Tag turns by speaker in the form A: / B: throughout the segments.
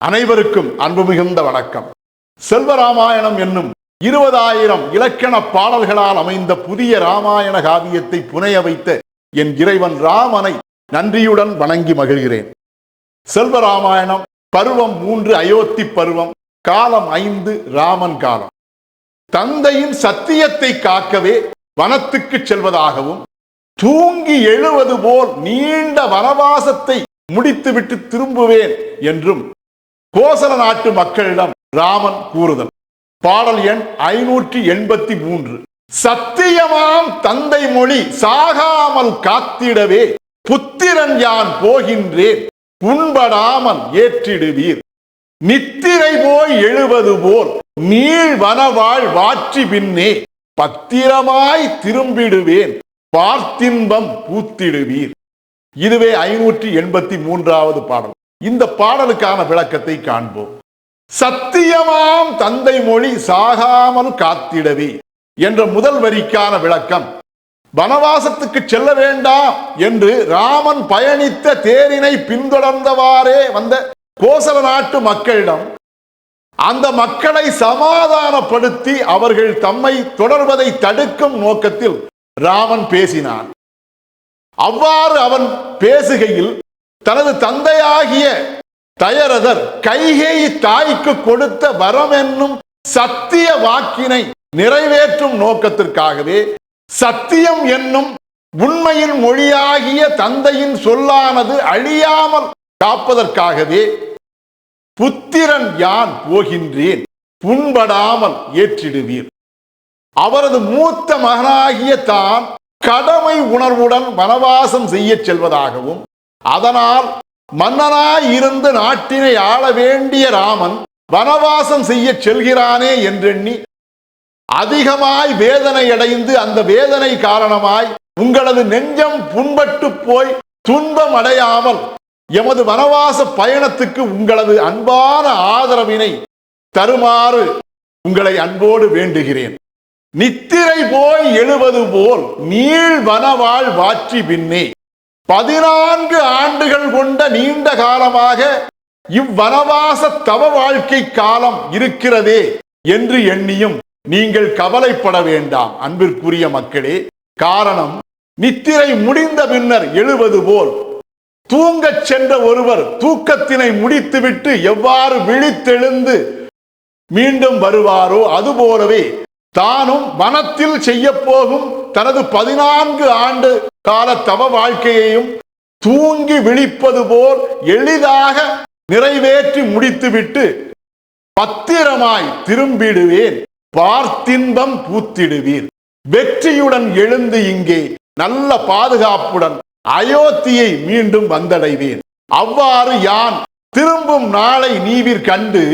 A: அனைவருக்கும் அன்பு மிகுந்த வணக்கம். செல்வராமாயணம் என்னும் இருபதாயிரம் இலக்கண பாடல்களால் அமைந்த புதிய ராமாயண காவியத்தை புனைய வைத்த என் இறைவன் ராமனை நன்றியுடன் வணங்கி மகிழ்கிறேன். செல்வராமாயணம் பருவம் மூன்று அயோத்தி பருவம் காலம் ஐந்து ராமன் காலம். தந்தையின் சத்தியத்தை காக்கவே வனத்துக்கு செல்வதாகவும் தூங்கி எழுவது போல் நீண்ட வனவாசத்தை முடித்துவிட்டு திரும்புவேன் என்றும் கோசல நாட்டு மக்களிடம் ராமன் கூறுதல். பாடல் எண் ஐநூற்றி எண்பத்தி மூன்று. சத்தியமாம் தந்தை மொழி சாகாமல் காத்திடவே புத்திரன் யான் போகின்றேன் புண்படாமல் ஏற்றிடுவீர். நித்திரை போய் எழுவது போல் நீள் வனவாழ் வாற்றி பின்னே பத்திரமாய் திரும்பிடுவேன் பார்த்தின்பம் பூத்திடுவீர். இதுவே ஐநூற்றி எண்பத்தி மூன்றாவது பாடல். இந்த பாடலுக்கான விளக்கத்தை காண்போம். சத்தியமாம் தந்தை மொழி சாகாமல் காத்திடவே என்ற முதல் வரிக்கான விளக்கம். வனவாசத்துக்கு செல்ல வேண்டாம் என்று ராமன் பயணித்த தேரினை பின்தொடர்ந்தவாறே வந்த கோசல நாட்டு மக்களிடம் அந்த மக்களை சமாதானப்படுத்தி அவர்கள் தம்மை தொடர்வதை தடுக்கும் நோக்கத்தில் ராமன் பேசினான். அவ்வாறு அவன் பேசுகையில் தனது தந்தையாகிய தயரதர் கைகேயி தாய்க்கு கொடுத்த வரம் என்னும் சத்திய வாக்கினை நிறைவேற்றும் நோக்கத்திற்காகவே சத்தியம் என்னும் உண்மையின் மொழியாகிய தந்தையின் சொல்லானது அழியாமல் காப்பதற்காகவே புத்திரன் யான் போகின்றேன்? புண்படாமல் ஏற்றிடுவீர். அவரது மூத்த மகனாகிய தான் கடமை உணர்வுடன் வனவாசம் செய்ய செல்வதாகவும் அதனால் மன்னனாய் இருந்து நாட்டினை ஆள வேண்டிய ராமன் வனவாசம் செய்ய செல்கிறானே என்றெண்ணி அதிகமாய் வேதனை அடைந்து அந்த வேதனை காரணமாய் உங்களது நெஞ்சம் புண்பட்டு போய் துன்பம் அடையாமல் எமது வனவாச பயணத்துக்கு உங்களது அன்பான ஆதரவினை தருமாறு உங்களை அன்போடு வேண்டுகிறேன். நித்திரை போய் எழுவது போல் நீள் வனவாழ் வாற்றி பின்னே. பதினான்கு ஆண்டுகள் கொண்ட நீண்ட காலமாக இவ்வனவாச தவ வாழ்க்கை காலம் இருக்கிறதே என்று எண்ணியும் நீங்கள் கவலைப்பட வேண்டாம் அன்பிற்குரிய மக்களே. காரணம் நித்திரை முடிந்த பின்னர் எழுவது போல். தூங்கச் சென்ற ஒருவர் தூக்கத்தினை முடித்துவிட்டு எவ்வாறு விழித்தெழுந்து மீண்டும் வருவாரோ அதுபோலவே தானும் மனத்தில் செய்ய போகும் தனது பதினான்கு ஆண்டு கால தவ வாழ்க்கையையும் தூங்கி விழிப்பது போல் எளிதாக நிறைவேற்றி முடித்துவிட்டு பத்திரமாய் திரும்பிடுவேன். பார்த்தின்பம் பூத்திடுவீர். வெற்றியுடன் எழுந்து இங்கே நல்ல பாதுகாப்புடன் அயோத்தியை மீண்டும் வந்தடைவேன். அவ்வாறு யான் திரும்பும் நாளை நீவிர் கண்டு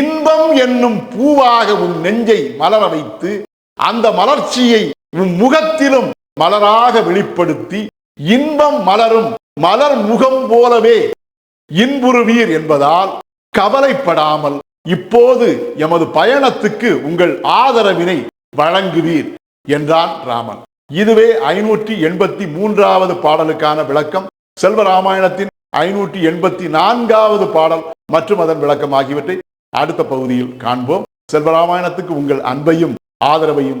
A: இன்பம் என்னும் பூவாக உன் நெஞ்சை மலர வைத்து அந்த மலர்ச்சியை உன் முகத்திலும் மலராக வெளிப்படுத்தி இன்பம் மலரும் மலர் முகம் போலவே இன்புறுவீர் என்பதால் கவலைப்படாமல் இப்போது எமது பயணத்துக்கு உங்கள் ஆதரவினை வழங்குவீர் என்றான் ராமன். இதுவே ஐநூற்றி எண்பத்தி மூன்றாவது பாடலுக்கான விளக்கம். செல்வராமாயணத்தின் ஐநூற்றி எண்பத்தி நான்காவது பாடல் மற்றும் அதன் விளக்கம் ஆகியவற்றை அடுத்த பகுதியில் காண்போம். செல்வராமாயணத்துக்கு உங்கள் அன்பையும் ஆதரவையும்